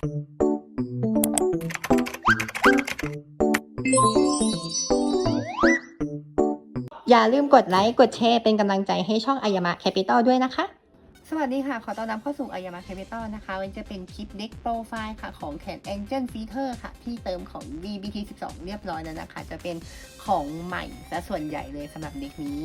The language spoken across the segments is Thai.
อย่าลืมกดไลค์ กดแชร์ เป็นกำลังใจให้ช่องอายามะแคปิตอลด้วยนะคะ สวัสดีค่ะ ขอต้อนรับเข้าสู่อายามะแคปิตอลนะคะ วันจะเป็นคลิปเด็กโปรไฟล์ค่ะ ของแขน Angel Feature ค่ะ ที่เติมของ DBT 12 เรียบร้อยแล้วนะคะ จะเป็นของใหม่ซะส่วนใหญ่เลยสำหรับเด็กนี้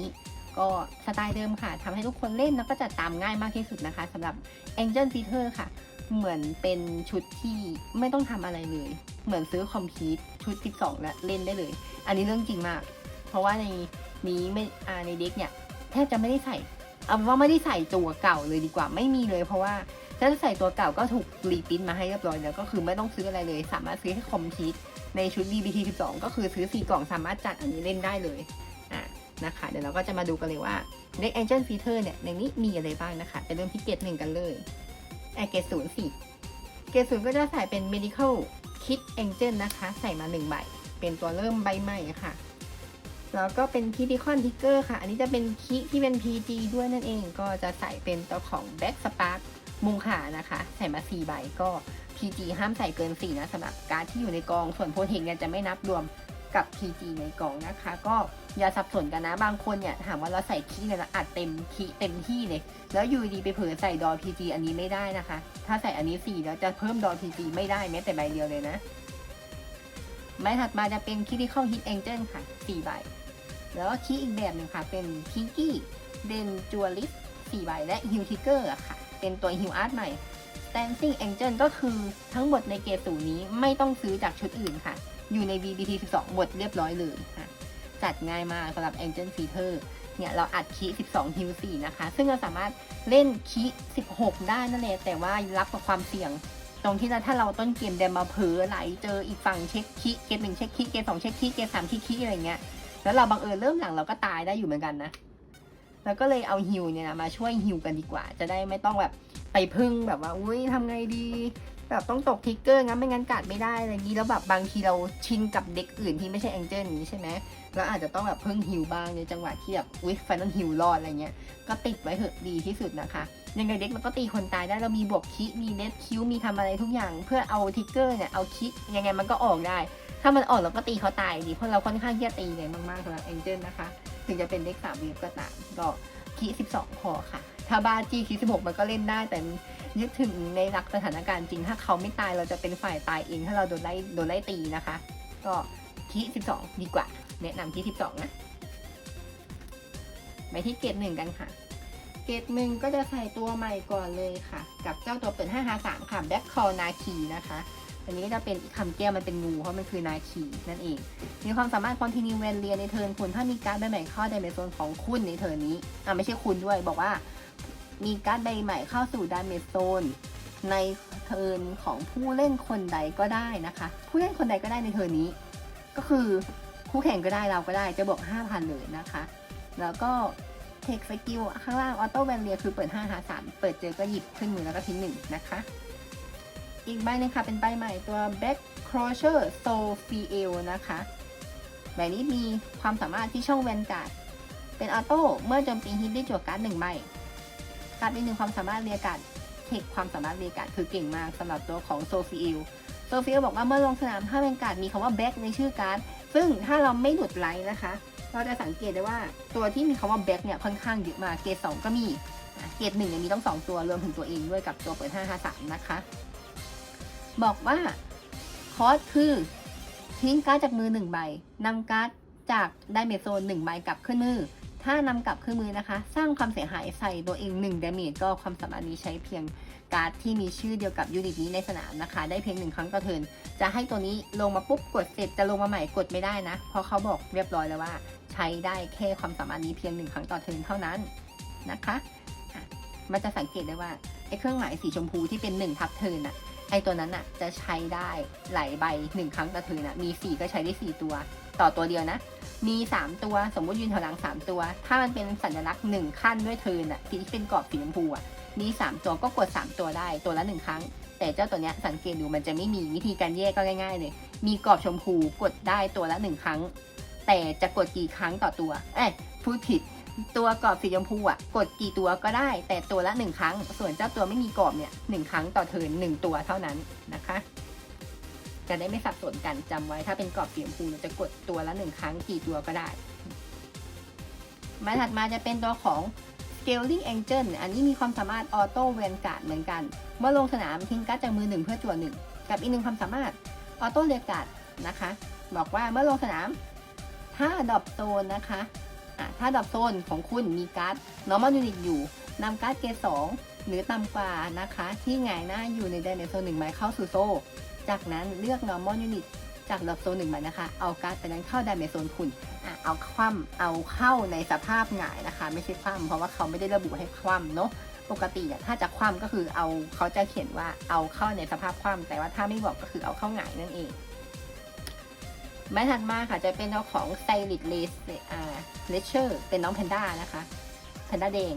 ก็สไตล์เดิมค่ะทำให้ทุกคนเล่นแล้วก็จัดตามง่ายมากที่สุดนะคะสำหรับ Angel Feature ค่ะ เหมือนเป็นชุดที่ไม่ต้องทำอะไรเลย เหมือนซื้อคอมพิวต์ชุด 12 แล้วเล่นได้เลย อันนี้เรื่องจริงมาก เพราะว่าในนี้ไม่ในเด็กเนี่ยแทบจะไม่ได้ใส่เอาว่าไม่ได้ใส่ตัวเก่าเลยดีกว่าไม่มีเลย เพราะว่าถ้าจะใส่ตัวเก่าก็ถูกรีพิมพ์มาให้เรียบร้อยแล้วก็คือไม่ต้องซื้ออะไรเลย สามารถซื้อให้คอมพิวต์ในชุด DBT 12 ก็คือซื้อ 4 กล่องสามารถจัดอันนี้เล่นได้เลยอะนะคะ เดี๋ยวเราก็จะมาดูกันเลยว่าเด็ก Angel Feature เนี่ยในนี้มีอะไรบ้างนะคะไปเริ่มที่เกรดหนึ่งกันเลย แอเกศูนย์สี่เกศูนย์ก็จะใส่เป็น medical kit angel นะคะ ใส่มาหนึ่งใบ เป็นตัวเริ่มใบใหม่ค่ะ แล้วก็เป็นคิติคอนทิกเกอร์ค่ะ อันนี้จะเป็นคิที่เป็น PG ด้วยนั่นเอง ก็จะใส่เป็นตัวของ Back Spark มุงขานะคะ ใส่มา 4 ใบก็ PG ห้ามใส่เกิน 4 นะสำหรับการที่อยู่ในกอง ส่วนโพเทคเนี่ยจะไม่นับรวมกับ PG ในกองนะคะ ก็ อย่าสับสนกันนะบางคนเนี่ยถามว่าเราใส่คีเนี่ยเราอัดเต็มคีเต็มที่เลย แล้วอยู่ดีไปเผลอใส่ดอ PG อันนี้ไม่ได้นะคะ ถ้าใส่อันนี้4แล้วจะเพิ่มดอ PG ไม่ได้แม้แต่ใบเดียวเลยนะใบถัดมาจะเป็น Critical Hit Angel ค่ะ4ใบ แล้วก็คีย์อีกแบบหนึ่งค่ะ เป็น Pinky d e n j u a l i s 4ใบและ Hill Ticker อะค่ะ เป็นตัว Hill Art ใหม่ Dancing Angel ก็คือทั้งหมดในเกรดสูนี้ไม่ต้องซื้อจากชุดอื่นค่ะ อยู่ใน VBT 12 หมดเรียบร้อยเลยค่ะ จัดง่ายมากสำหรับ Angel Feature เนี่ยเราอัดคี12 Hill 4นะคะ ซึ่งเราสามารถเล่นคี16 ได้นั่นแหละแต่ว่ารับกับความเสี่ยง ตรงที่ถ้าเราต้นเกมเดมมาเผลอไหลเจออีกฝั่งเช็คคีเกมหนึ่งเช็คคีเกมสองเช็คคีเกมสามคีคีอะไรเงี้ยแล้วเราบังเอิญเริ่มหลังเราก็ตายได้อยู่เหมือนกันนะแล้วก็เลยเอาฮิวเนี่ยนะมาช่วยฮิวกันดีกว่า จะได้ไม่ต้องแบบไปพึ่งแบบว่าอุ้ยทำไงดีแบบต้องตกทิกเกอร์งั้นไม่งั้นกัดไม่ได้อะไรงนี้แล้วแบบบางทีเราชินกับเด็กอื่นที่ไม่ใช่แองเจิลนี้ใช่ไหม แล้วอาจจะต้องแบบเพึ่งฮิวบ้างในจังหวะที่แบบอุ้ยไฟนอลฮิวรอดอะไรเงี้ย ก็ติดไว้เถอะดีที่สุดนะคะ ยังไงเด็กมันก็ตีคนตายได้เรามีบวกคิมีเน็ตคิวมีทำอะไรทุกอย่าง เพื่อเอาทิกเกอร์เนี่ยเอาคิยังไงมันก็ออกได้ ถ้ามันออกเราก็ตีเขาตายดีเพราะเราค่อนข้างที่จะตีเลยมากๆสำหรับ Angel นะคะ ถึงจะเป็นเด็กสามวีฟก็ตามก็คี12 พอค่ะ ถ้าบ้าจีคี16 มันก็เล่นได้แต่ยึดถึงในหลักสถานการณ์จริง ถ้าเขาไม่ตายเราจะเป็นฝ่ายตายเอง ถ้าเราโดนไล่โดนไล่ตีนะคะ ก็ คี12 ดีกว่า แนะนำคี12 นะ ไปที่เกรดหนึ่งกันค่ะ เกรดหนึ่งก็จะใส่ตัวใหม่ก่อนเลยค่ะ กับเจ้าตัวเปิด5 5 3ค่ะ Black Call นาคีนะคะอันนี้ก็จะเป็นคำแก้วมันเป็นงูเพราะมันคือนาคีนั่นเอง มีความสามารถ continue when เรียนในเทิร์นคุณถ้ามีการ์ดใบใหม่เข้าในเมโซนของคุณในเทิร์นนี้อ่าไม่ใช่คุณด้วยบอกว่า มีการ์ดใบใหม่เข้าสู่ดาเมโซนในเทิร์นของผู้เล่นคนใดก็ได้นะคะ ผู้เล่นคนใดก็ได้ในเทิร์นนี้ ก็คือคู่แข่งก็ได้เราก็ได้จะบวก 5,000 เลยนะคะ แล้วก็เทคสกิลข้างล่างออโต้แวนเลียคือเปิด5หา3เปิดเจอก็หยิบขึ้นมือแล้วก็ทิ้งหนึ่งนะคะ อีกใบหนึงค่ะ เป็นใบใหม่ตัว Back Crusher Sofiel นะคะใบนี้มีความสามารถที่ช่องแวนการ์ดเป็นออโต้เมื่อโจมตีฮิตได้จั่วการ์ดหนึ่งใบการ์ดมีหนึ่งความสามารถเรียกการ์ดเทคความสามารถเรียกการ์ดคือเก่งมากสำหรับตัวของโซฟีเอล Sofiel Sofiel บอกว่าเมื่อลงสนามถ้าแวนการ์ดมีคำว่า Back ในชื่อการ์ด ซึ่งถ้าเราไม่หลุดไลท์นะคะ เราจะสังเกตได้ว่าตัวที่มีคำว่า Back เนี่ยค่อนข้างเยอะมากเกรดสองก็มี เกรดหนึ่งมีต้องสองตัวรวมถึงตัวเองด้วยกับตัวเปิด553นะคะ บอกว่าคอสคือทิ้งการ์ดจากมือหนึ่งใบนำการ์ดจากไดเมจโซนหนึ่งใบกลับขึ้นมือ ถ้านำกลับขึ้นมือนะคะ สร้างความเสียหายใส่ตัวเอง1 d a m a g e ก็ความสามารถนี้ใช้เพียง การ์ดที่มีชื่อเดียวกับยูนิตนี้ในสนามนะคะ ได้เพียงหนึ่งครั้งต่อเทินจะให้ตัวนี้ลงมาปุ๊บกดเสร็จจะลงมาใหม่กดไม่ได้นะเพราะเขาบอกเรียบร้อยแล้วว่า ใช้ได้แค่ความสามารถนี้เพียงหนึ่งครั้งต่อเทินเท่านั้นนะคะมันจะสังเกตได้ว่าไอ้เครื่องหมายสีชมพูที่เป็น1ทับเทินอะไอ้ตัวนั้นอะจะใช้ได้หลายใบหนึ่งครั้งต่อเทินอะมีสี่ก็ใช้ได้สี่ตัว ต่อตัวเดียวนะ มีสามตัวสมมติยืนถอยหลังสามตัว ถ้ามันเป็นสัญลักษณ์หนึ่งขั้นด้วยเทินอะที่เป็นกรอบสีชมพูอะ มีสามตัวก็กดสามตัวได้ตัวละหนึ่งครั้ง แต่เจ้าตัวเนี้ยสังเกตดูมันจะไม่มีวิธีการแยกก็ง่ายๆเลยมีกรอบชมพูกดได้ตัวละหนึ่งครั้ง แต่จะกดกี่ครั้งต่อตัวเอ้ยพูดผิดตัวกรอบสีชมพูอะกดกี่ตัวก็ได้ แต่ตัวละหนึ่งครั้ง ส่วนเจ้าตัวไม่มีกรอบเนี่ยหนึ่งครั้งต่อเทิร์นหนึ่งตัวเท่านั้นนะคะ จะได้ไม่สับสนกันจำไว้ถ้าเป็นกรอบสีชมพูเราจะกดตัวละหนึ่งครั้งกี่ตัวก็ได้ มาถัดมาจะเป็นตัวของ Scaling Angel อันนี้มีความสามารถออโต้แวนการ์ดเหมือนกัน เมื่อลงสนามทิ้งการ์ดจากมือหนึ่งเพื่อจั่วหนึ่งกับอีกหนึ่งความสามารถออโต้เรียการ์ดนะคะ บอกว่าเมื่อลงสนาม ถ้าดรอปโซนนะคะะถ้าดรอปโซนของคุณมีการ์ด normal unit อยู่นำการ์ดเกรดสองหรือต่ำกว่านะคะ ที่หงายหน้าอยู่ในไดเมโซนหนึ่งใบเข้าสู่โซ่จากนั้นเลือก normal unit จากดรอปโซนหนึ่งใบนะคะ เอาการ์ดไปนั้นเข้าไดเมโซนคุณอะเอาคว่ำเอาเข้าในสภาพหงายนะคะ ไม่ใช่คว่ำเพราะว่าเขาไม่ได้ระบุให้คว่ำเนาะปกติเนี่ยถ้าจะคว่ำก็คือเอาเขาจะเขียนว่าเอาเข้าในสภาพคว่ำแต่ว่าถ้าไม่บอกก็คือเอาเข้าหงายนั่นเองไม้ถัดมาค่ะจะเป็นเจ้าของไซริ l เลสเลเชอร์เป็นน้องแพนด้านะคะแพนด้าแดง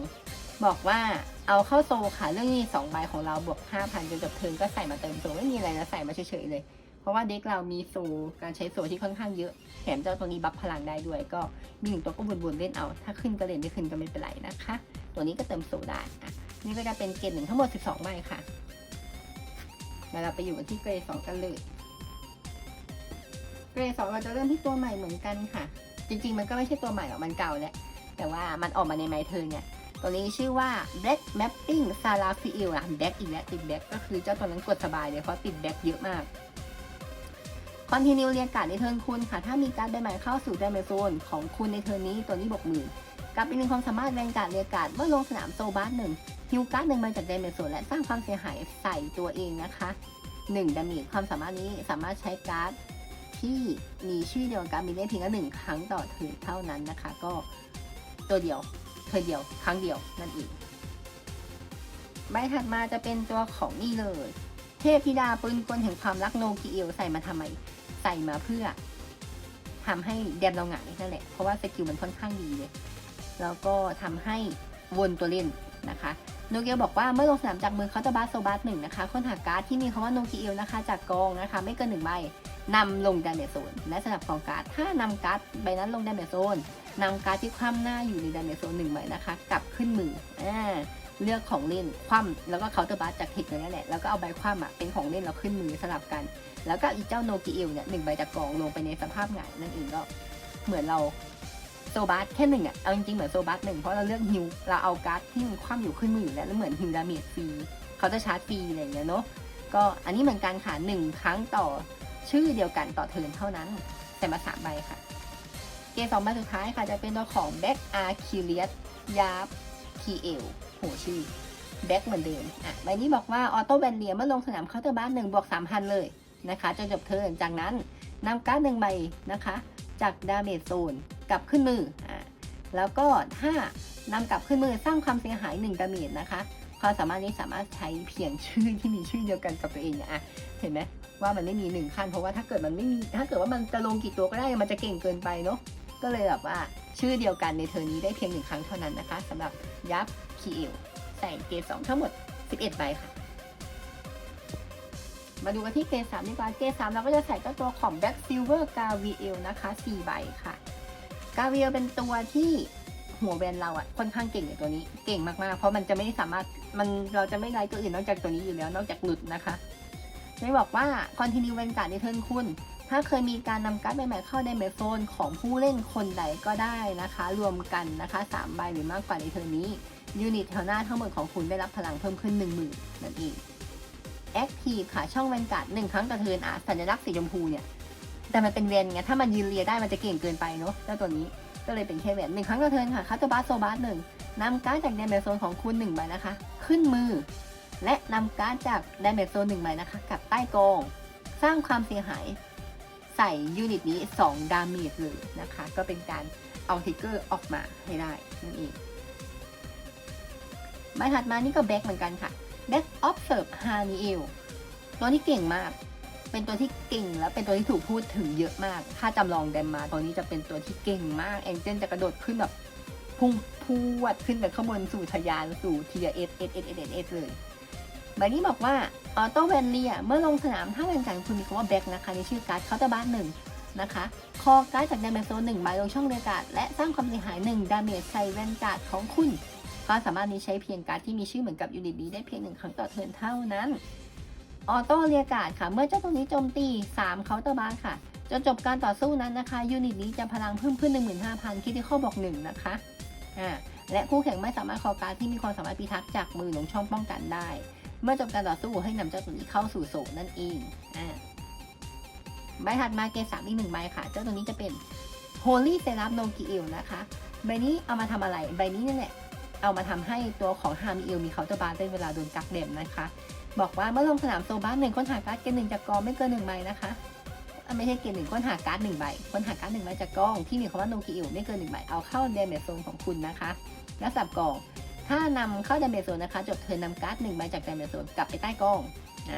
บอกว่าเอาเข้าโซค่ะ เรื่องนี้สองใบของเราบวก 5,000จนจบเทิร์นก็ใส่มาเติมโซไม่มีอะไรนะใส่มาเฉยๆเลย เพราะว่าเด็กเรามีโซการใช้โซที่ค่อนข้างเยอะ แถมเจ้าตัวนี้บัฟพลังได้ด้วย ก็มีหนึ่งตัวก็วนๆเล่นเอา ถ้าขึ้นก็เล่นไม่ขึ้นก็ไม่เป็นไรนะคะ ตัวนี้ก็เติมโซได้อะนี่ก็จะเป็นเกรดหนึ่งทั้งหมด 12ใบค่ะแล้วเราไปอยู่ที่เกรดสองกันเลยเกรดสองเราจะเริ่มที่ตัวใหม่เหมือนกันค่ะ จริง ๆ มันก็ไม่ใช่ตัวใหม่หรอกมันเก่าแหละแต่ว่ามันออกมาในไมเทิร์เนี่ยตัวนี้ชื่อว่า Black Mapping s a r a f i e l อะแบ็กอีกแล้วติดแบ็กก็คือเจ้าตัวนั้นกดสบายเลยเพราะติดแบ็กเยอะมาก คอนติเนียเรียกการในเทิร์นคุณค่ะ ถ้ามีการใบใหม่เข้าสู่ไดเมโซนของคุณในเทิร์นนี้ตัวนี้บวกหมื่นกับอีกหนึ่งความสามารถแรงการเรียกการเมื่อลงสนามโซบาสหนึ่งฮิวการ์ดหนึ่งใบจากไดเมโซนและสร้างความเสียหายใส่ตัวเองนะคะหนึ่งดามจความสามารถนี้สามารถใช้การ์ดที่มีชื่อเดียวกันมีได้เพียงแค่หนึ่งครั้งต่อเทิร์นเท่านั้นนะคะ ก็ตัวเดียวเทิร์นเดียว ครั้งเดียวนั่นเองใบถัดมาจะเป็นตัวของนี่เลย เทพธิดาปืนกลแห่งความรักโนกิเอลใส่มาทำไม ใส่มาเพื่อทำให้แดมเราหงายนั่นแหละ เพราะว่าสกิลมันค่อนข้างดีเลย แล้วก็ทำให้วนตัวเล่นนะคะโนเกียบอกว่าเมื่อลงสนามจากมือเขาจะบาสโซบาสหนึ่งนะคะค้นหาการ์ดที่มีคำว่าโนกิเอลนะคะ จากกองนะคะ ไม่เกินหนึ่งใบนำลงดาเมจโซนและสลับกองการ์ดถ้านำการ์ดใบนั้นลงดาเมจโซนนำการ์ดที่คว่ำหน้าอยู่ในดาเมจโซนหนึ่งใบนะคะ กลับขึ้นมืออ่า เลือกของเล่นคว่ำแล้วก็เคาน์เตอร์บัสจากเทคเลยนั่นแหละแล้วก็เอาใบคว่ำอะเป็นของเล่นเราขึ้นมือสลับกัน แล้วก็อีเจ้าโนกิเอลเนี่ยหนึ่งใบจากกองลงไปในสภาพหงายนั่นเองก็เหมือนเราโซบัสแค่หนึ่งอะเอาจริงๆเหมือนโซบัสหนึ่งเพราะเราเลือกฮิวเราเอาการ์ดที่มันคว่ำอยู่ขึ้นมืออยู่แล้วแล้วเหมือนฮิวดาเมจฟรีเขาจะชาร์จฟรีอะไรอย่างเงี้ยเนาะก็อันนี้เหมือนกันค่ะหนึ่งครั้งต่อชื่อเดียวกันต่อเทินเท่านั้น แต่มาสามใบค่ะ เกมสองใบสุดท้ายค่ะจะเป็นตัวของ Back a r c u l i u s ยาบ l โหชื่อแบ็กเหมือนเดิม อะ ใบนี้บอกว่า ออโต้แบนเลียเมื่อลงสนามเคาน์เตอร์บ้านหนึ่งบวกสามพันเลยนะคะจนจบเทิร์นจากนั้นนำการ์ดหนึ่งใบนะคะ จากดาเมจโซนกลับขึ้นมือ อะ แล้วก็ถ้านำกลับขึ้นมือสร้างความเสียหายหนึ่งดาเมจนะคะความสามารถนี้สามารถใช้เพียงชื่อที่มีชื่อเดียวกันกับตัวเองเนี่ยอะเห็นไหมว่ามันไม่มีหนึ่งขั้นเพราะว่าถ้าเกิดมันไม่มีถ้าเกิดว่ามันจะลงกี่ตัวก็ได้มันจะเก่งเกินไปเนาะ ก็เลยแบบว่าชื่อเดียวกันในเทอร์นี้ได้เพียงหนึ่งครั้งเท่านั้นนะคะสำหรับยับคีเอลใส่เกรดสองทั้งหมด 11ใบค่ะ มาดูกันที่เกรดสามดีกว่าเกรดสามเราก็จะใส่เจ้าตัวของ Black Silver g a v i e l นะคะ4ใบค่ะ g a v i e l เป็นตัวที่หัวแวนเราอะค่อนข้างเก่งในตัวนี้เก่งมากๆ เพราะมันจะไม่สามารถมันเราจะไม่ไล่ตัวอื่นนอกจากตัวนี้อยู่แล้วนอกจากหลุดนะคะไม่บอกว่า continue เวนการ์ดในเทิร์นคุณ ถ้าเคยมีการนำการ์ดใหม่ๆเข้าในเมโซนของผู้เล่นคนใดก็ได้นะคะ รวมกันนะคะ3ใบหรือมากกว่าในเทิร์นี้ยูนิตแถวหน้าทั้งหมดของคุณได้รับพลังเพิ่มขึ้น 1 0,000นั่นเอง Active ค่ะช่องแวนการ์ดหนึ่งครั้งต่อเทิร์นอะสัญลักษณ์สีชมพูเนี่ยแต่มันเป็นเวนไงถ้ามันยืนเรียได้มันจะเก่งเกินไปเนาะเจ้าตัวนี้ก็เลยเป็นแค่เวนหนึ่งครั้งต่อเทิร์นค่ะคัตเตบัสโซบัสหนึ่งนำการ์ดจากเดนเมโซนของคุณหนึ่งใบนะคะ ขึ้นมือ และนำการ์ดจากไดเมจโซนหนึ่งใบนะคะกลับใต้กอง สร้างความเสียหาย ใส่ยูนิตนี้ 2 ดาเมจเลยนะคะ ก็เป็นการเอาทิกเกอร์ออกมาให้ได้นั่นเองใบถัดมานี่ก็แบ็กเหมือนกันค่ะแบ็กออฟเซิร์ฟฮานิเอลตัวที่เก่งมาก เป็นตัวที่เก่งและเป็นตัวที่ถูกพูดถึงเยอะมาก ถ้าจำลองแดมมาตัวนี้จะเป็นตัวที่เก่งมากแองเจิลจะกระโดดขึ้นแบบพุ่งพวดขึ้นแบบข้างบนสู่ทยานสู่ทีเอสเอสเอสเอสเอสเลยใบนี้บอกว่า ออโต้แวนเลียเมื่อลงสนามถ้าแวนการคุณมีคำว่าแบ็กนะคะในชื่อการ์ดเคาน์เตอร์บ้านหนึ่งนะคะคอการ์ดจากดาเมจโซนหนึ่งใบลงช่องเรียกาดและสร้างความเสียหายหนึ่งดาเมจใส่แวนการ์ดของคุณความสามารถนี้ใช้เพียงการ์ดที่มีชื่อเหมือนกับยูนิตนี้ได้เพียงหนึ่งครั้งต่อเทิร์นเท่านั้นออโต้เรียกาดค่ะ เมื่อเจ้าตัวนี้โจมตี 3 เคาน์เตอร์บาร์ค่ะ จนจบการต่อสู้นั้นนะคะ ยูนิตนี้จะพลังเพิ่มขึ้น 15,000คิดที่ข้อบอก 1 นะคะอ่าและคู่แข่งไม่สามารถคอการ์ดที่มีความสามารถพิทักษ์จากมือลงช่องป้องกันได้ เมื่อจบการต่อสู้ให้นำเจ้าตัวนี้เข้าสู่โซนนั่นเองอ่าใบถัดมาเกรดสามอีกหนึ่งใบค่ะ เจ้าตัวนี้จะเป็น Holy s e r a p No g i l นะคะ ใบนี้เอามาทำอะไร ใบนี้นี่แหละ เอามาทำให้ตัวของฮามิเอลมีเคาน์เตอร์บาร์ได้เวลาโดนกักเดมนะคะ บอกว่าเมื่อลงสนามโซบ้านหนึ่งค้นหาการ์ดเกณฑ์หนึ่งจากกองไม่เกินหนึ่งใบนะคะอะไม่ใช่เกณฑ์หนึ่งค้นหาการ์ดหนึ่งใบค้นหาการ์ดหนึ่งใบจากกองที่มีคำว่าโนกิอิไม่เกินหนึ่งใบเอาเข้าเดเมจโซนของคุณนะคะและสับกอง ถ้านำเข้าเดเมจโซนนะคะ จบเทินนำการ์ดหนึ่งใบจากเดเมจโซนกลับไปใต้กองอ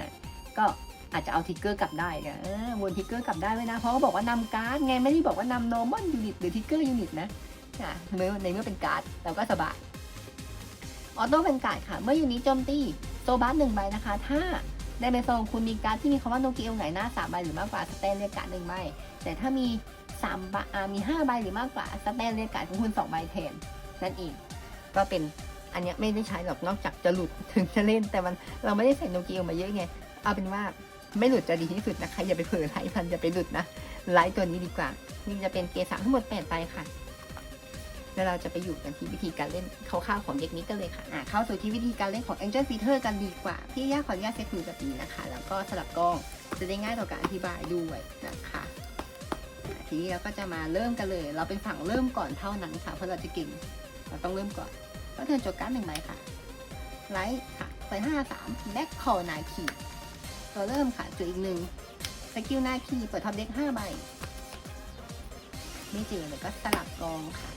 ก็อาจจะเอาทิกเกอร์กลับได้นะวนทิกเกอร์กลับได้ไว้นะ เพราะเขาบอกว่านำการ์ดไงไม่ได้บอกว่านำ normal unit หรือทิกเกอร์ unit นะอะเมื่อในเมื่อเป็นการ์ดเราก็สบายออโต้เป็นการ์ดค่ะ เมื่อยูนิตโจมตีโซบัสหนึ่งใบนะคะ ถ้าในเมโซนคุณมีการ์ดที่มีคำว่าโนกิเอลไหนหน้าสามใบหรือมากกว่าสแตนเรียกการ์ดหนึ่งใบแต่ถ้ามีสามใบมีห้าใบหรือมากกว่าสแตนเรียกการ์ดของคุณสองใบแทนนั่นเองก็เป็น อันนี้ไม่ได้ใช้หรอกนอกจากจะหลุดถึงจะเล่น แต่มันเราไม่ได้ใส่โนกิเอลมาเยอะไง เอาเป็นว่าไม่หลุดจะดีที่สุดนะคะ อย่าไปเผลอไลฟ์พันอย่าไปหลุดนะไลฟ์ตัวนี้ดีกว่า นี่จะเป็นเกสามทั้งหมดแปดใบค่ะ แล้วเราจะไปอยู่กันที่วิธีการเล่นคร่าวๆของเด็กนี้กันเลยค่ะ อะเข้าสู่ที่วิธีการเล่นของ Angel Feeder กันดีกว่า พี่ย่าขออนุญาตเซตมือแบบนี้นะคะ แล้วก็สลับกล้องจะได้ง่ายต่อการอธิบายด้วยนะคะอะทีนี้เราก็จะมาเริ่มกันเลย เราเป็นฝั่งเริ่มก่อนเท่านั้นค่ะ เพราะเราจะเก่ง เราต้องเริ่มก่อน ก็เทินโจทย์การ์ดหนึ่งใบค่ะไลท์ค่ะเปิดห้าสามแบ็คคอร์นาคีตัวเริ่มค่ะจุดอีกหนึ่งสกิลนาคีเปิดท็อปเด็กห้าใบไม่เจอเลยก็สลับกองค่ะ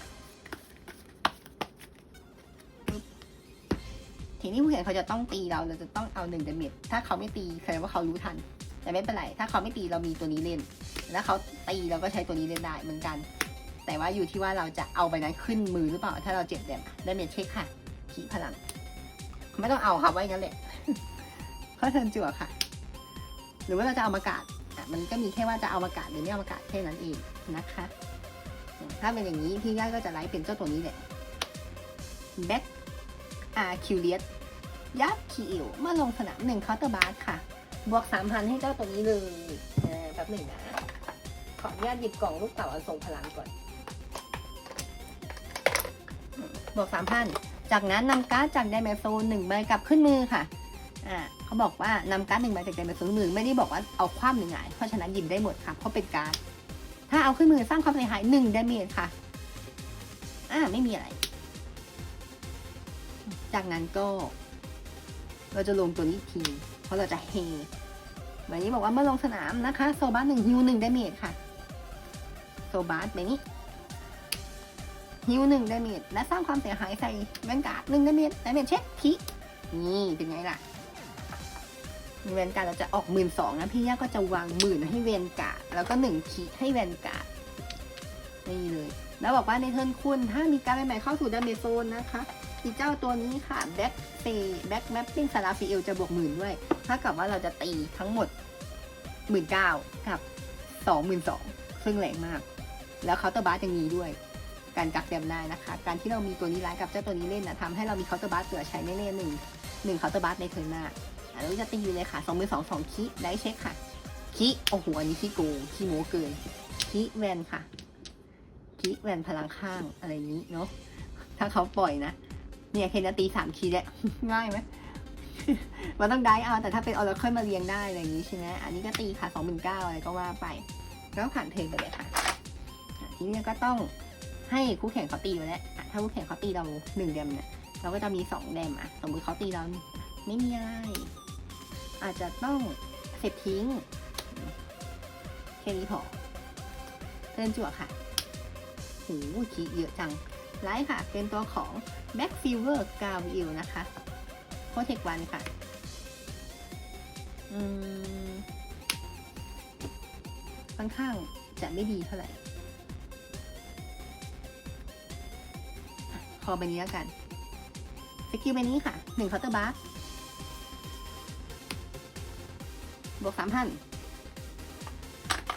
ทีนี้ผู้เห็นเขาจะต้องตีเราเราจะต้องเอาหนึ่งเดเมจถ้าเขาไม่ตีแสดงว่าเขารู้ทัน แต่ไม่เป็นไร ถ้าเขาไม่ตีเรามีตัวนี้เล่น แล้วเขาตีเราก็ใช้ตัวนี้เล่นได้เหมือนกัน แต่ว่าอยู่ที่ว่าเราจะเอาใบนั้นขึ้นมือหรือเปล่า ถ้าเราเจ็บเดมเดเมจเช็คค่ะขีพลัง ไม่ต้องเอาค่ะไว้งั้นแหละเขาเทินจั่วค่ะ หรือว่าเราจะเอามากาดอะมันก็มีแค่ว่าจะเอามากาดหรือไม่เอามากาดแค่นั้นเองนะคะ ถ้าเป็นอย่างนี้พี่ย่าก็จะไลฟ์เป็นเจ้าตัวนี้แหละแบ็คอาร์คิวเลียสยับคิวเมื่อลงสนามหนึ่งเคาน์เตอร์บาร์ค่ะ บวกสามพันให้เจ้าตัวนี้เลยแป๊บหนึ่งนะขออนุญาตหยิบกล่องลูกเต๋าอันทรงพลังก่อน บวกสามพันจากนั้นนำการ์ดจากไดเมโซนหนึ่งใบกลับขึ้นมือค่ะอ่าเขาบอกว่านำการ์ดหนึ่งใบจากไดเมโซนมือไม่ได้บอกว่าเอาคว่ำหรือไงายเพราะฉะนั้นหยิบได้หมดค่ะเพราะเป็นการ์ดถ้าเอาขึ้นมือสร้างความเสียหายหนึ่งดาเมจค่ะอ่าไม่มีอะไร จากนั้นก็ เราจะลงตัวนี้ที เพราะเราจะเฮวันนี้บอกว่าเมื่อลงสนามนะคะ โซบาสหนึ่งฮิวหนึ่งดาเมจค่ะ โซบาสแบบนี้ ฮิวหนึ่งดาเมจและสร้างความเสียหายใส่แวนการ์ดหนึ่งดาเมจดาเมจเช็คทีนี่เป็นไงล่ะมีแวนการ์ดเราจะออกหมื่นสองนะพี่ย่าก็จะวางหมื่นให้แวนการ์ดแล้วก็หนึ่งคีให้แวนการ์ดนี่เลย แล้วบอกว่าในเทิร์นคุณถ้ามีการใหม่เข้าสู่ดาเมจโซนนะคะอีเจ้าตัวนี้ค่ะแบ็คเซแบ็คแมปปิ้งซาราฟิเอลจะบวกหมื่นด้วยถ้ากับว่าเราจะตีทั้งหมดหมื่นเก้ากับสองหมื่นสองซึ่งแรงมาก แล้วเคาน์เตอร์บาร์ยังมีด้วย การกักแดมได้นะคะ การที่เรามีตัวนี้ไลน์กับเจ้าตัวนี้เล่นนะทำให้เรามีเคาน์เตอร์บาร์เสือใช้แน่ๆหนึ่งหนึ่งเคาน์เตอร์บาร์ในเทิร์นหน้าอันนี้จะตีเลยค่ะสองมือสองสองคิได้เช็คค่ะคิโอ้โหอันนี้ขี้โกงขี้โม้เกินคิแวนค่ะคิแวนพลังข้างอะไรนี้เนาะถ้าเขาปล่อยนะเนี่ยเคนจะตีสามคีแล้วง่ายไหมมันต้องได้เอาแต่ถ้าเป็นออร์เคิลมาเรียงได้อะไรอย่างนี้ใช่ไหมอันนี้ก็ตีค่ะสองหมื่นเก้าอะไรก็ว่าไป แล้วผ่านเทิร์นไปเลยค่ะ ทีนี้ก็ต้อง ให้คู่แข่งเขาตีไปแล้วอะถ้าคู่แข่งเขาตีเราหนึ่งเดมเนี่ยเราก็จะมีสองเดมอะสมมติเขาตีเราไม่มีอะไร อาจจะต้องเสร็จทิ้งแค่นี้พอเทิร์นจั่วค่ะโหคีเยอะจังไลท์ค่ะ เป็นตัวของ Back Silver g a v i l นะคะโคเทควันค่ะ อืมค่อนข้างจะไม่ดีเท่าไหร่ อะขอใบนี้แล้วกันสกิลใบนี้ค่ะหนึ่งเคาน์เตอร์บาร์บวกสามพัน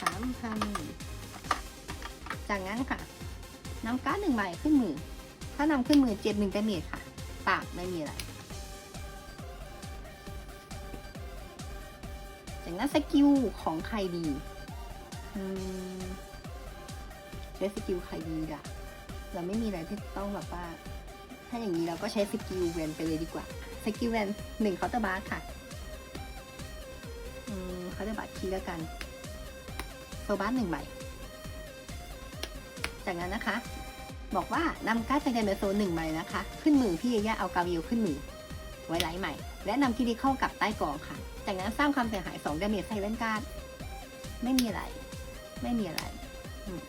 สามพันจากนั้นค่ะนำการ์ดหนึ่งใบขึ้นมือ ถ้านำขึ้นมือเจ็บหนึ่งดาเมจค่ะ ปากไม่มีอะไร จากนั้นสกิลของใครดี อืมใช้สกิลใครดีล่ะ เราไม่มีอะไรที่ต้องแบบว่า ถ้าอย่างนี้เราก็ใช้สกิลเวนไปเลยดีกว่า สกิลเวนหนึ่งเคาน์เตอร์บาร์ค่ะ อืมเคาน์เตอร์บาร์คีแล้วกัน โซบาร์หนึ่งใบ จากนั้นนะคะ บอกว่านำการ์ดจากเดนเมโซหนึ่งใบนะคะ ขึ้นมือพี่ยาย่าเอากาวิลขึ้นมือ ไว้ไลท์ใหม่ และนำคิดิเข้ากับใต้กองค่ะ จากนั้นสร้างความเสียหาย2ดาเมจใส่แว่นการ์ดไม่มีอะไร ไม่มีอะไร อืม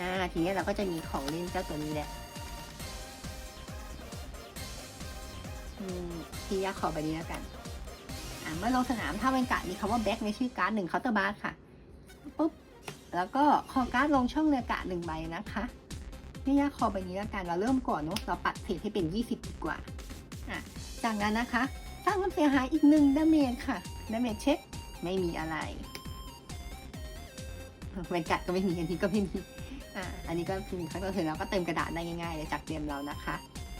อ่าทีนี้เราก็จะมีของเล่นเจ้าตัวนี้แหละพี่ยาขอไปนี้แล้วกันอ่าเมื่อลงสนามถ้าเป็นการ์ดมีคำว่าแบ็กในชื่อการ์ดหนึ่งเคาน์เตอร์บาร์ค่ะปุ๊บแล้วก็คอการ์ดลงช่องเรือกะหนึ่งใบนะคะพี่ยาคอใบนี้แล้วกันเราเริ่มก่อนเนาะเราปัดเศษให้เป็น 20ดีกว่าอะจากนั้นนะคะสร้างความเสียหายอีกหนึ่งดาเมจค่ะดาเมจเช็คไม่มีอะไรเวนกัดก็ไม่มีอันนี้ก็ไม่มี อ่าอันนี้ก็คือครั้งต่อเธอเราก็เติมกระดาษได้ง่ายๆเลยจากเตรียมเรานะคะ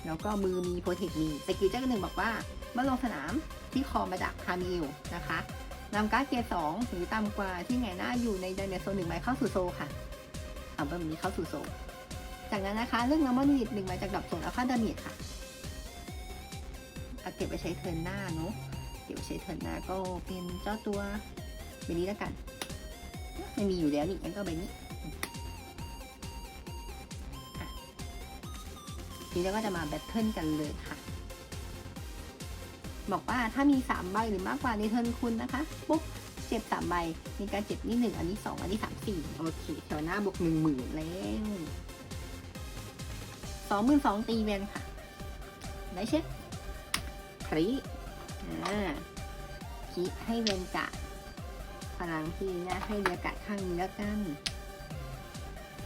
แล้วก็มือมีโปรเทคมีสกิลเจ้าหนึ่งบอกว่าเมื่อลงสนามที่คอมาจากฮามิลนะคะนำการ์ดเกียร์สองหรือต่ำกว่าที่ไงหน้าอยู่ในไดเนโซหนึ่งใบเข้าสู่โซค่ะเอาแบบนี้เข้าสู่โซจากนั้นนะคะเรื่องน้ำมันนิดหนึ่งใบจากดับโซนอาค่าดาเมจค่ะเอาเก็บไปใช้เทิร์นหน้าเนาะเก็บไปใช้เทิร์นหน้าก็เป็นเจ้าตัวใบนี้แล้วกัน ไม่มีอยู่แล้วนี่งั้นก็ใบนี้ นี้เราก็จะมาแบทเทิลกันเลยค่ะ บอกว่าถ้ามีสามใบหรือมากกว่าในเทิร์นคุณนะคะ ปุ๊บเจ็บสามใบ มีการเจ็บนี่หนึ่งอันนี้สองอันนี้สามสี่โอเคแถวหน้าบวกหนึ่งหมื่นแล้วสองหมื่นสองตีเวนค่ะ ได้เช็คครีอ่าคีให้เวนกะพลังที่นะให้เรียกะข้างนี้แล้วกัน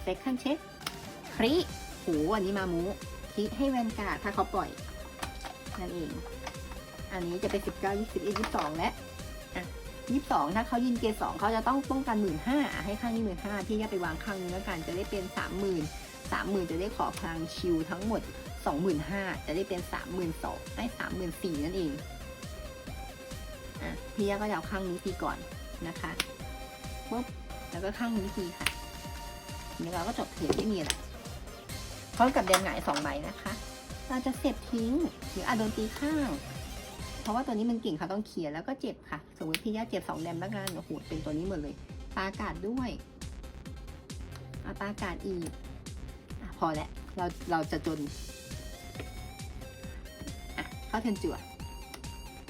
เซ็คขั้นเช็คครีโหอันนี้มามู คีให้เวนกะถ้าเขาปล่อย นั่นเอง อันนี้จะเป็นสิบเก้ายี่สิบเอ็ดยี่สิบสองและอะยี่สิบสองถ้าเขายินเกสองเขาจะต้องป้องกันหมื่นห้าให้ข้างนี้หมื่นห้าพี่จะไปวางข้างนี้แล้วกันจะได้เป็นสามหมื่นสามหมื่นจะได้ขอพลังชิวทั้งหมดสองหมื่นห้าจะได้เป็นสามหมื่นสองได้สามหมื่นสี่นั่นเองอะพี่ยาก็จะเอาข้างนี้ทีก่อนนะคะปุ๊บแล้วก็ข้างนี้ทีค่ะเนี่เราก็จบเถียงไม่มีอะไร พร้อมกับแดงหงายสองใบนะคะ เราจะเสียบทิ้งหรืออาจโดนตีข้าง เพราะว่าตัวนี้มันเก่งค่ะต้องเคลียแล้วก็เจ็บค่ะ สมมติพี่ย่าเจ็บสองแดมแล้วกันโอ้โหเป็นตัวนี้หมดเลยปากาศด้วยอาปากาศอีกอพอแล้วเราเราจะจนอะเข้าเทนจั่ว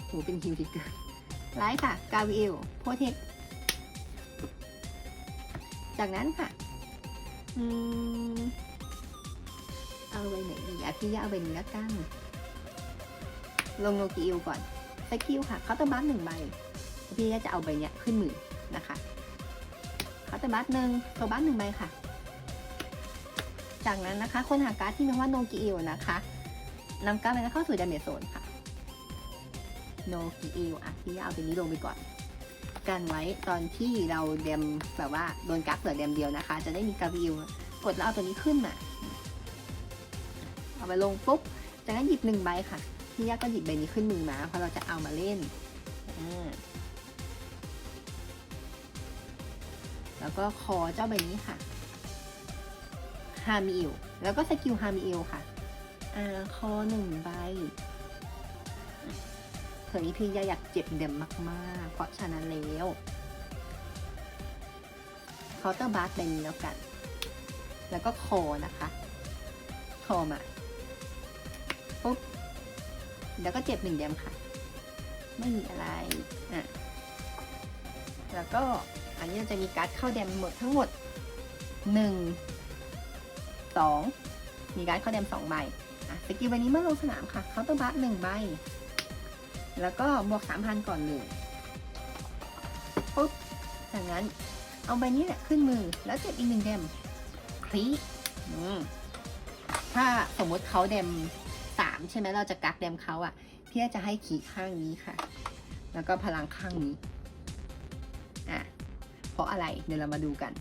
โหเป็นฮิวทิเกอร์ไลท์ค่ะ กาวิเอลโพเทคจากนั้นค่ะ อืม เอาใบไหนดีอะพี่ย่าเอาใบนี้แล้วกัน ลงโนกิอิวก่อนสกิลค่ะเคาน์เตบัสหนึ่งใบ พี่จะเอาใบเนี้ยขึ้นมือนะคะเคาน์เตบัสหนึ่งโซบัสหนึ่งใบค่ะ จากนั้นนะคะ คนหาการ์ดที่มีว่าโนกิอิวนะคะนำการ์ดไปเข้าสู่ดาเมจโซนค่ะโนกิอิวอะพี่เอาใบนี้ลงไปก่อนกันไว้ตอนที่เราเดมแบบว่าโดนกักเหลือเดมเดียวนะคะ จะได้มีกาวิวกดแล้วเอาตัวนี้ขึ้นมา เอาไปลงปุ๊บจากนั้นหยิบหนึ่งใบค่ะ พี่ยาก็หยิบใบนี้ขึ้นมือมาเพราะเราจะเอามาเล่น แล้วก็คอเจ้าใบนี้ค่ะฮามิเอลแล้วก็สกิลฮามิเอลค่ะอ่าคอหนึ่งใบเธอนี้พี่ยาอยากเจ็บเด่มมากๆ เพราะฉะนั้นแล้วเคาน์เตอร์บาร์ใบนี้แล้วกัน แล้วก็คอนะคะ คอมา แล้วก็เจ็บหนึ่งแดมค่ะ ไม่มีอะไรอะแล้วก็อันนี้เราจะมีการ์ดเข้าแดมหมดทั้งหมดหนึ่งสองมีการ์ดเข้าแดมสองใบอะสกิลใบนี้เมื่อลงสนามค่ะเคาน์เตอร์บัสหนึ่งใบ แล้วก็บวกสามพันก่อนเลยปุ๊บจากนั้นเอาใบนี้แหละขึ้นมือแล้วเจ็บอีกหนึ่งแดมคลีอืมถ้าสมมติเขาเดมามใช่ไหมเราจะกักเดมเขาอะ่ะ พี่จะให้ขีข้างนี้ค่ะ แล้วก็พลังข้างนี้อะเพราะอะไรเดี๋ยวเรามาดูกัน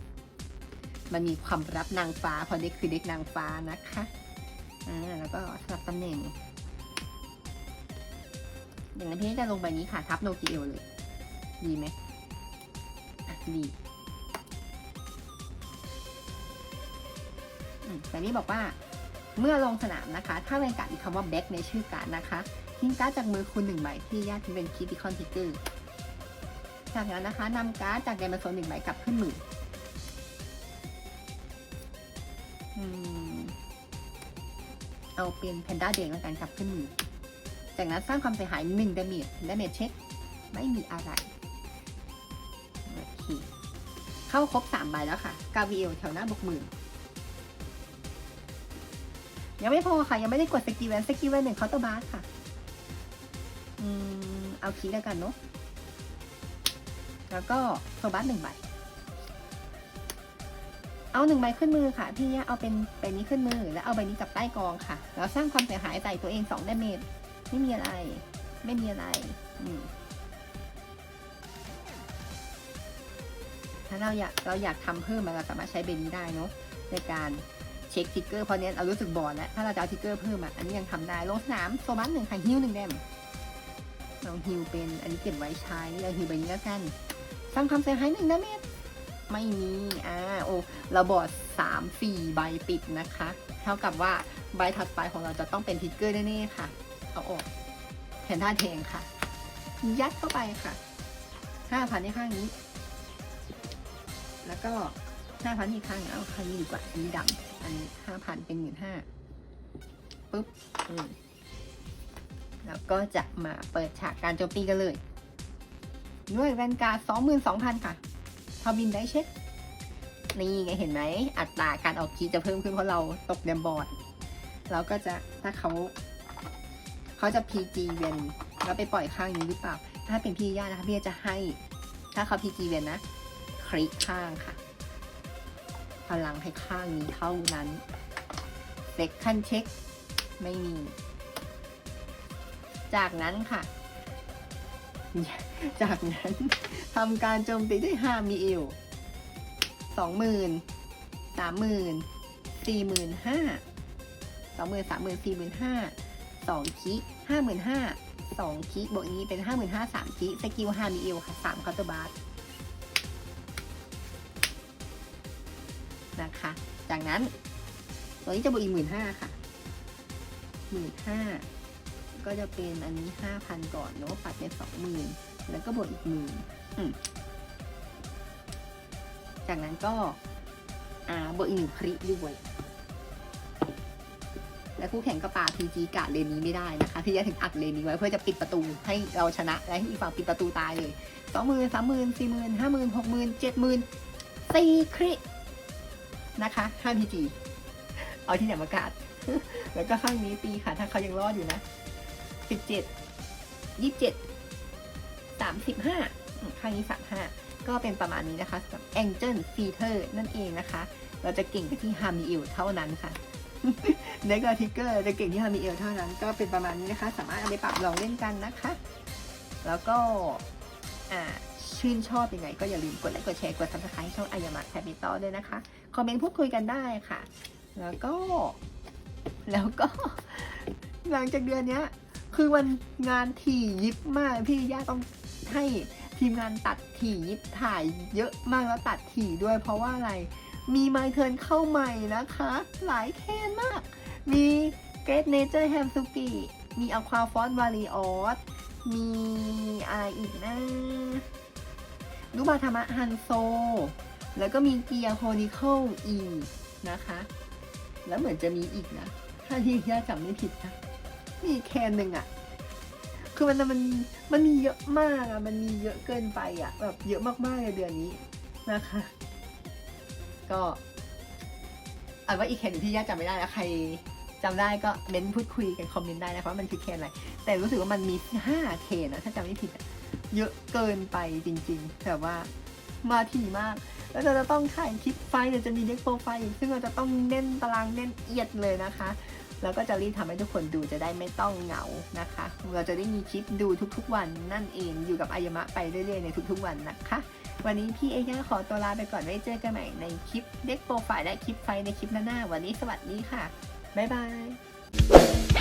มันมีความรับนางฟ้าเพราะเด็กคือเด็กนางฟ้านะคะอ่าแล้วก็สลับตำแหน่ง อย่างนั้นพี่จะลงใบนี้ค่ะ ทับโนกิเอลเลย ดีไหมดีแต่นี้บอกว่า เมื่อลงสนามนะคะ ถ้าเป็นการมีคำว่าแบ็กในชื่อการดนะคะทิ้งการ์ดจากมือคุณหนึ่งใบที่ญาติเป็นคิติคอนทิกเกอร์จากนั้นนะคะนำการ์ดจากแดนมาโซนหนึ่งใบกลับขึ้นมือเอาเป็นแพนด้าเดงแล้วกันกลับขึ้นมือ จากนั้นสร้างความเสียหายหนึ่งดาเมจดาเมจเช็คไม่มีอะไรโอเคเข้าครบสามใบแล้วค่ะ กาวิเอลแถวหน้าบวกหมื่น ยังไม่พอค่ะ ยังไม่ได้กดสกิลแวนสกิลแวนหนึ่งเคาน์เตอร์บาร์ค่ะ อืม เอาคีแล้วกันเนาะแล้วก็โซบัสหนึ่งใบ เอาหนึ่งใบขึ้นมือค่ะ พี่เนี่ยเอาเป็นใบนี้ขึ้นมือ แล้วเอาใบนี้กลับใต้กองค่ะ แล้วสร้างความเสียหายใส่ตัวเองสองดาเมจไม่มีอะไร ไม่มีอะไร อืมถ้าเราอยากเราอยากทำเพิ่มเราสามารถใช้เบนี้ได้เนาะในการ เช็คทิกเกอร์เพราะเนี้ยเรารู้สึกบอลแล้วถ้าเราจะเอาทิกเกอร์เพิ่มอะอันนี้ยังทำได้ลงสนามโซบัสหนึ่งค่ะฮิวหนึ่งแดมลองฮิวเป็นอันนี้เก็บไว้ใช้เราฮิวไปนี้แล้วกันสร้างความเสียหายหนึ่งดาเมจไม่มี อ่า โอ้เราบอดสามสี่ใบปิดนะคะ เท่ากับว่าใบถัดไปของเราจะต้องเป็นทิกเกอร์แน่ๆค่ะ เอาออกแทนท่าแทงค่ะ ยัดเข้าไปค่ะห้าพันในข้างนี้ แล้วก็ ห้าพันอีกข้งเอาข้างนี้ดีกว่าอันนี้ดำอันนี้ห้าพันเป็นหมื่นห้าปุ๊บอืมแล้วก็จะมาเปิดฉากการโจมตีกันเลย ด้วยแวนการ์ดสองหมื่นสองพันค่ะทอบินได้เช็ค นี่ไงเห็นไหม อัตราการออกคีจะเพิ่มขึ้นเพราะเราตกเดมบอร์ดเราก็จะถ้าเขาเขาจะ PG เวนแล้วไปปล่อยข้างนี้หรือเปล่า ถ้าเป็นพี่ย่านะคะพี่จะให้ ถ้าเขา PG เวนนะ คลิกข้างค่ะ พลังให้ข้างนี้เท่านั้นเซ็กคันเช็คไม่มี จากนั้นค่ะ จากนั้นทำการโจมตีด้วย5มีเอลสองหมื่นสามหมื่นสี่หมื่นห้าสองหมื่นสามหมื่นสี่หมื่นห้าสองคิห้าหมื่นห้าสองคิบวกนี้เป็นห้าหมื่นห้าสามคิสกิลห้ามีเอลค่ะสามคาร์บาร์ จากนั้น ตัวนี้จะบวกอีกหมื่นห้าค่ะหมื่นห้าก็จะเป็นอันนี้ห้าพันก่อนเนาะปัดเป็นสองหมื่นแล้วก็บวกอีกหมื่นจากนั้นก็อ่าบวกอีกหนึ่งคริด้วย และคู่แข่งก็ปาพีจีกาดเลนนี้ไม่ได้นะคะที่จะถึงอัดเลนนี้ไว้เพื่อจะปิดประตูให้เราชนะและให้อีกฝั่งปิดประตูตายเลยสองหมื่นสามหมื่นสี่หมื่นห้าหมื่นหกหมื่นเจ็ดหมื่นสี่คริ นะคะห้าพีจีเอาที่ไหนมากาดแล้วก็ข้างนี้ตีค่ะ ถ้าเขายังรอดอยู่นะสิบเจ็ดยี่สิบเจ็ดสามสิบห้าข้างนี้สามห้าก็เป็นประมาณนี้นะคะสำหรับ Angel Feater นั่นเองนะคะ เราจะเก่งไปที่ h a m i e l เท่านั้นค่ะเด็กกับทิกเกอร์จะเก่งที่ h a m i e l เท่านั้น ก็เป็นประมาณนี้นะคะ สามารถเอาไปปรับลองเล่นกันนะคะ แล้วก็ชื่นชอบยังไงก็อย่าลืมกดไลค์กดแชร์กด subscribe ช่องอายามะแคปิตอลด้วยนะคะ คอมเมนต์พูดคุยกันได้ค่ะ แล้วก็ แล้วก็ หลังจากเดือนเนี้ยคือวันงานถี่ยิบมาก พี่ย่าต้องให้ทีมงานตัดถี่ยิบถ่ายเยอะมากแล้วตัดถี่ด้วยเพราะว่าอะไร มีไมเทิร์นเข้าใหม่นะคะ หลายแคนมาก มีเกร t เนเจอร์แฮมซุกิมีอควาฟอนวาริออสมีอะไรอีกนะลูบาธรรมะฮันโซ แล้วก็มีเกียร์โฮนิเคิลอีนะคะ แล้วเหมือนจะมีอีกนะ ถ้าที่ย่าจำไม่ผิดนะมีแคนหนึ่งอะคือมันมันมันมีเยอะมากอะมันมีเยอะเกินไปอะแบบเยอะมากๆในเดือนนี้นะคะ ก็อาว่าอีกแคนที่ย่าจำไม่ได้แล้วใครจำได้ก็เม้นพูดคุยกันคอมเมนต์ได้นะคะว่ามันคือแคนอะไร แต่รู้สึกว่ามันมีห้าเคนนะถ้าจำไม่ผิดเยอะเกินไปจริง ๆแบบว่ามาถี่มาก แล้วเราจะต้องถ่ายคลิปไฟเดี๋ยวจะมีเด็กโปรไฟล์อีกซึ่งเราจะต้องเน้นตารางเน้นเอียดเลยนะคะ แล้วก็จะรีบทำให้ทุกคนดูจะได้ไม่ต้องเหงานะคะ เราจะได้มีคลิปดูทุกๆวันนั่นเองอยู่กับอายมะไปเรื่อยๆในทุกๆวันนะคะ วันนี้พี่เอย่าขอตัวลาไปก่อนไว้เจอกันใหม่ในคลิปเด็กโปรไฟล์และคลิปไฟในคลิปหน้าๆวันนี้สวัสดีค่ะบ๊ายบาย